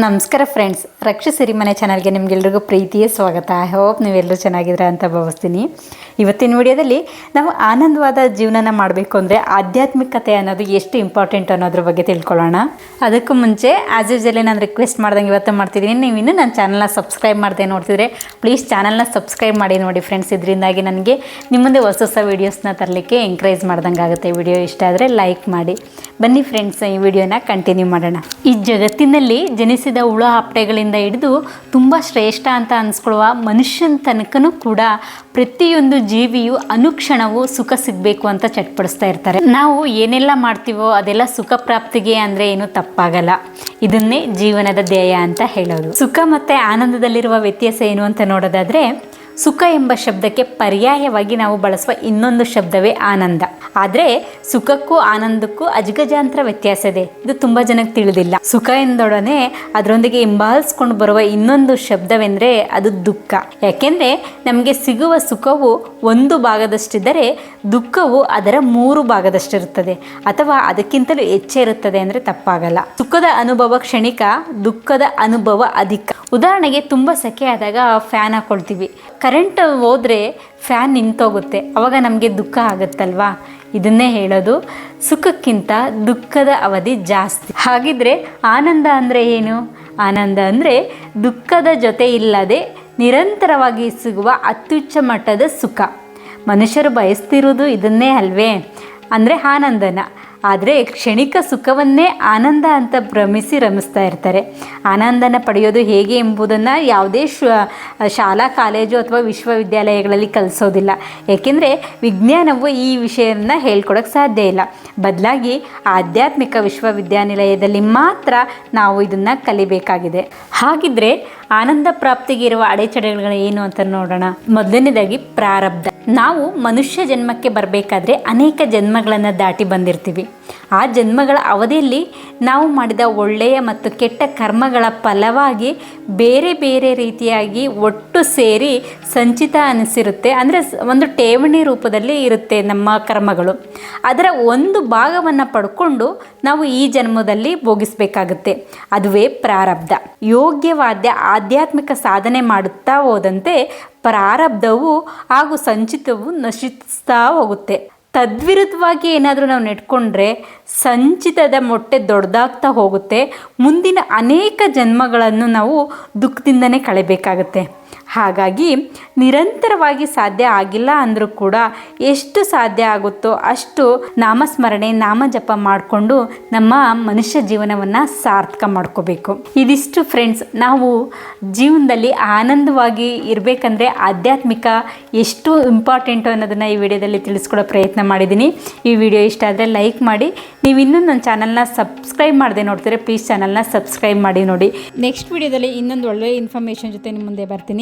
ನಮಸ್ಕಾರ ಫ್ರೆಂಡ್ಸ್ ರಕ್ಷ ಸಿರಿಮನೆ ಚಾನಲ್ಗೆ ನಿಮಗೆಲ್ರಿಗೂ ಪ್ರೀತಿಯ ಸ್ವಾಗತ. ಐ ಹೋಪ್ ನೀವೆಲ್ಲರೂ ಚೆನ್ನಾಗಿದ್ದೀರಾ ಅಂತ ಭಾವಿಸ್ತೀನಿ. ಇವತ್ತಿನ ವಿಡಿಯೋದಲ್ಲಿ ನಾವು ಆನಂದವಾದ ಜೀವನನ ಮಾಡಬೇಕು ಅಂದರೆ ಆಧ್ಯಾತ್ಮಿಕತೆ ಅನ್ನೋದು ಎಷ್ಟು ಇಂಪಾರ್ಟೆಂಟ್ ಅನ್ನೋದ್ರ ಬಗ್ಗೆ ತಿಳ್ಕೊಳ್ಳೋಣ. ಅದಕ್ಕೂ ಮುಂಚೆ ಆ್ಯಸ್ ಯೂಸಲಿ ನಾನು ರಿಕ್ವೆಸ್ಟ್ ಮಾಡ್ದಂಗೆ ಇವತ್ತು ಮಾಡ್ತಿದ್ದೀನಿ. ನೀವು ಇನ್ನೂ ನನ್ನ ಚಾನಲ್ನ ಸಬ್ಸ್ಕ್ರೈಬ್ ಮಾಡದೆ ನೋಡ್ತಿದ್ರೆ ಪ್ಲೀಸ್ ಚಾನಲ್ನ ಸಬ್ಸ್ಕ್ರೈಬ್ ಮಾಡಿ ನೋಡಿ ಫ್ರೆಂಡ್ಸ್ ಇದರಿಂದಾಗಿ ನನಗೆ ನಿಮ್ಮ ಮುಂದೆ ಹೊಸ ಹೊಸ ವೀಡಿಯೋಸ್ನ ತರಲಿಕ್ಕೆ ಎಂಕರೇಜ್ ಮಾಡ್ದಂಗೆ ಆಗುತ್ತೆ. ವಿಡಿಯೋ ಇಷ್ಟ ಆದರೆ ಲೈಕ್ ಮಾಡಿ. ಬನ್ನಿ ಫ್ರೆಂಡ್ಸ್ ಈ ವಿಡಿಯೋನ ಕಂಟಿನ್ಯೂ ಮಾಡೋಣ. ಈ ಜಗತ್ತಿನಲ್ಲಿ ಜನಿಸಿದ ಹುಳ ಹಪ್ಪಟೆಗಳಿಂದ ಹಿಡಿದು ತುಂಬ ಶ್ರೇಷ್ಠ ಅಂತ ಅನ್ಸ್ಕೊಳ್ಳುವ ಮನುಷ್ಯನ ತನಕನೂ ಕೂಡ ಪ್ರತಿಯೊಂದು ಜೀವಿಯು ಅನುಕ್ಷಣವೂ ಸುಖ ಸಿಗಬೇಕು ಅಂತ ಚಟ್ಪಡಿಸ್ತಾ ಇರ್ತಾರೆ. ನಾವು ಏನೆಲ್ಲ ಮಾಡ್ತೀವೋ ಅದೆಲ್ಲ ಸುಖ ಪ್ರಾಪ್ತಿಗೆ ಅಂದರೆ ಏನು ತಪ್ಪಾಗಲ್ಲ. ಇದನ್ನೇ ಜೀವನದ ಧ್ಯೇಯ ಅಂತ ಹೇಳೋದು. ಸುಖ ಮತ್ತು ಆನಂದದಲ್ಲಿರುವ ವ್ಯತ್ಯಾಸ ಏನು ಅಂತ ನೋಡೋದಾದರೆ ಸುಖ ಎಂಬ ಶಬ್ದಕ್ಕೆ ಪರ್ಯಾಯವಾಗಿ ನಾವು ಬಳಸುವ ಇನ್ನೊಂದು ಶಬ್ದವೇ ಆನಂದ. ಆದರೆ ಸುಖಕ್ಕೂ ಆನಂದಕ್ಕೂ ಅಜಗಜಾಂತರ ವ್ಯತ್ಯಾಸ ಇದೆ. ಇದು ತುಂಬ ಜನಕ್ಕೆ ತಿಳಿದಿಲ್ಲ. ಸುಖ ಎಂದೊಡನೆ ಅದರೊಂದಿಗೆ ಹಿಂಬಾಲಿಸ್ಕೊಂಡು ಬರುವ ಇನ್ನೊಂದು ಶಬ್ದವೆಂದರೆ ಅದು ದುಃಖ. ಯಾಕೆಂದರೆ ನಮಗೆ ಸಿಗುವ ಸುಖವು ಒಂದು ಭಾಗದಷ್ಟಿದ್ದರೆ ದುಃಖವು ಅದರ ಮೂರು ಭಾಗದಷ್ಟಿರುತ್ತದೆ. ಅಥವಾ ಅದಕ್ಕಿಂತಲೂ ಹೆಚ್ಚೇ ಇರುತ್ತದೆ ಅಂದರೆ ತಪ್ಪಾಗಲ್ಲ. ಸುಖದ ಅನುಭವ ಕ್ಷಣಿಕ, ದುಃಖದ ಅನುಭವ ಅಧಿಕ. ಉದಾಹರಣೆಗೆ ತುಂಬ ಸೆಕೆ ಆದಾಗ ಫ್ಯಾನ್ ಹಾಕೊಳ್ತೀವಿ. ಕರೆಂಟ್ ಹೋದರೆ ಫ್ಯಾನ್ ನಿಂತೋಗುತ್ತೆ. ಅವಾಗ ನಮಗೆ ದುಃಖ ಆಗುತ್ತಲ್ವಾ? ಇದನ್ನೇ ಹೇಳೋದು ಸುಖಕ್ಕಿಂತ ದುಃಖದ ಅವಧಿ ಜಾಸ್ತಿ. ಹಾಗಿದ್ರೆ ಆನಂದ ಅಂದರೆ ಏನು? ಆನಂದ ಅಂದರೆ ದುಃಖದ ಜೊತೆ ಇಲ್ಲದೆ ನಿರಂತರವಾಗಿ ಸಿಗುವ ಅತ್ಯುಚ್ಚ ಮಟ್ಟದ ಸುಖ. ಮನುಷ್ಯರು ಬಯಸ್ತಿರುವುದು ಇದನ್ನೇ ಅಲ್ವೇ? ಅಂದರೆ ಆನಂದನ. ಆದರೆ ಕ್ಷಣಿಕ ಸುಖವನ್ನೇ ಆನಂದ ಅಂತ ಭ್ರಮಿಸಿ ರಮಿಸ್ತಾ ಇರ್ತಾರೆ. ಆನಂದನ ಪಡೆಯೋದು ಹೇಗೆ ಎಂಬುದನ್ನು ಯಾವುದೇ ಶಾಲಾ, ಕಾಲೇಜು ಅಥವಾ ವಿಶ್ವವಿದ್ಯಾಲಯಗಳಲ್ಲಿ ಕಲಿಸೋದಿಲ್ಲ. ಏಕೆಂದರೆ ವಿಜ್ಞಾನವು ಈ ವಿಷಯವನ್ನು ಹೇಳ್ಕೊಡೋಕ್ಕೆ ಸಾಧ್ಯ ಇಲ್ಲ. ಬದಲಾಗಿ ಆಧ್ಯಾತ್ಮಿಕ ವಿಶ್ವವಿದ್ಯಾನಿಲಯದಲ್ಲಿ ಮಾತ್ರ ನಾವು ಇದನ್ನು ಕಲಿಬೇಕಾಗಿದೆ. ಹಾಗಿದ್ರೆ ಆನಂದ ಪ್ರಾಪ್ತಿಗೆ ಇರುವ ಅಡೆತಡೆಗಳು ಏನು ಅಂತ ನೋಡೋಣ. ಮೊದಲನೇದಾಗಿ ಪ್ರಾರಬ್ಧ. ನಾವು ಮನುಷ್ಯ ಜನ್ಮಕ್ಕೆ ಬರಬೇಕಾದ್ರೆ ಅನೇಕ ಜನ್ಮಗಳನ್ನು ದಾಟಿ ಬಂದಿರ್ತೀವಿ. ಆ ಜನ್ಮಗಳ ಅವಧಿಯಲ್ಲಿ ನಾವು ಮಾಡಿದ ಒಳ್ಳೆಯ ಮತ್ತು ಕೆಟ್ಟ ಕರ್ಮಗಳ ಫಲವಾಗಿ ಬೇರೆ ಬೇರೆ ರೀತಿಯಾಗಿ ಒಟ್ಟು ಸೇರಿ ಸಂಚಿತ ಅನಿಸಿರುತ್ತೆ. ಅಂದರೆ ಒಂದು ಠೇವಣಿ ರೂಪದಲ್ಲಿ ಇರುತ್ತೆ ನಮ್ಮ ಕರ್ಮಗಳು. ಅದರ ಒಂದು ಭಾಗವನ್ನು ಪಡ್ಕೊಂಡು ನಾವು ಈ ಜನ್ಮದಲ್ಲಿ ಭೋಗಿಸಬೇಕಾಗುತ್ತೆ. ಅದುವೇ ಪ್ರಾರಬ್ಧ. ಯೋಗ್ಯವಾದ ಆಧ್ಯಾತ್ಮಿಕ ಸಾಧನೆ ಮಾಡುತ್ತಾ ಹೋದಂತೆ ಪ್ರಾರಬ್ಧವು ಹಾಗೂ ಸಂಚಿತವು ನಶಿಸ್ತಾ ಹೋಗುತ್ತೆ. ತದ್ವಿರುದ್ಧವಾಗಿ ಏನಾದರೂ ನಾವು ನೆಟ್ಕೊಂಡ್ರೆ ಸಂಚಿತದ ಮೊಟ್ಟೆ ದೊಡ್ಡದಾಗ್ತಾ ಹೋಗುತ್ತೆ. ಮುಂದಿನ ಅನೇಕ ಜನ್ಮಗಳನ್ನು ನಾವು ದುಃಖದಿಂದನೇ ಕಳೆಬೇಕಾಗುತ್ತೆ. ಹಾಗಾಗಿ ನಿರಂತರವಾಗಿ ಸಾಧ್ಯ ಆಗಿಲ್ಲ ಅಂದರೂ ಕೂಡ ಎಷ್ಟು ಸಾಧ್ಯ ಆಗುತ್ತೋ ಅಷ್ಟು ನಾಮಸ್ಮರಣೆ, ನಾಮಜಪ ಮಾಡಿಕೊಂಡು ನಮ್ಮ ಮನುಷ್ಯ ಜೀವನವನ್ನು ಸಾರ್ಥಕ ಮಾಡ್ಕೋಬೇಕು. ಇದಿಷ್ಟು ಫ್ರೆಂಡ್ಸ್ ನಾವು ಜೀವನದಲ್ಲಿ ಆನಂದವಾಗಿ ಇರಬೇಕಂದ್ರೆ ಆಧ್ಯಾತ್ಮಿಕ ಎಷ್ಟು ಇಂಪಾರ್ಟೆಂಟು ಅನ್ನೋದನ್ನು ಈ ವಿಡಿಯೋದಲ್ಲಿ ತಿಳಿಸ್ಕೊಡೋ ಪ್ರಯತ್ನ ಮಾಡಿದ್ದೀನಿ. ಈ ವಿಡಿಯೋ ಇಷ್ಟ ಆದರೆ ಲೈಕ್ ಮಾಡಿ. ನೀವು ಇನ್ನೂ ನನ್ನ ಚಾನಲ್ನ ಸಬ್ಸ್ಕ್ರೈಬ್ ಮಾಡದೆ ನೋಡ್ತೀರ ಪ್ಲೀಸ್ ಚಾನಲ್ನ ಸಬ್ಸ್ಕ್ರೈಬ್ ಮಾಡಿ ನೋಡಿ. ನೆಕ್ಸ್ಟ್ ವಿಡಿಯೋದಲ್ಲಿ ಇನ್ನೊಂದು ಒಳ್ಳೆಯ ಇನ್ಫಾರ್ಮೇಷನ್ ಜೊತೆ ನಿಮ್ಮ ಮುಂದೆ ಬರ್ತೀನಿ.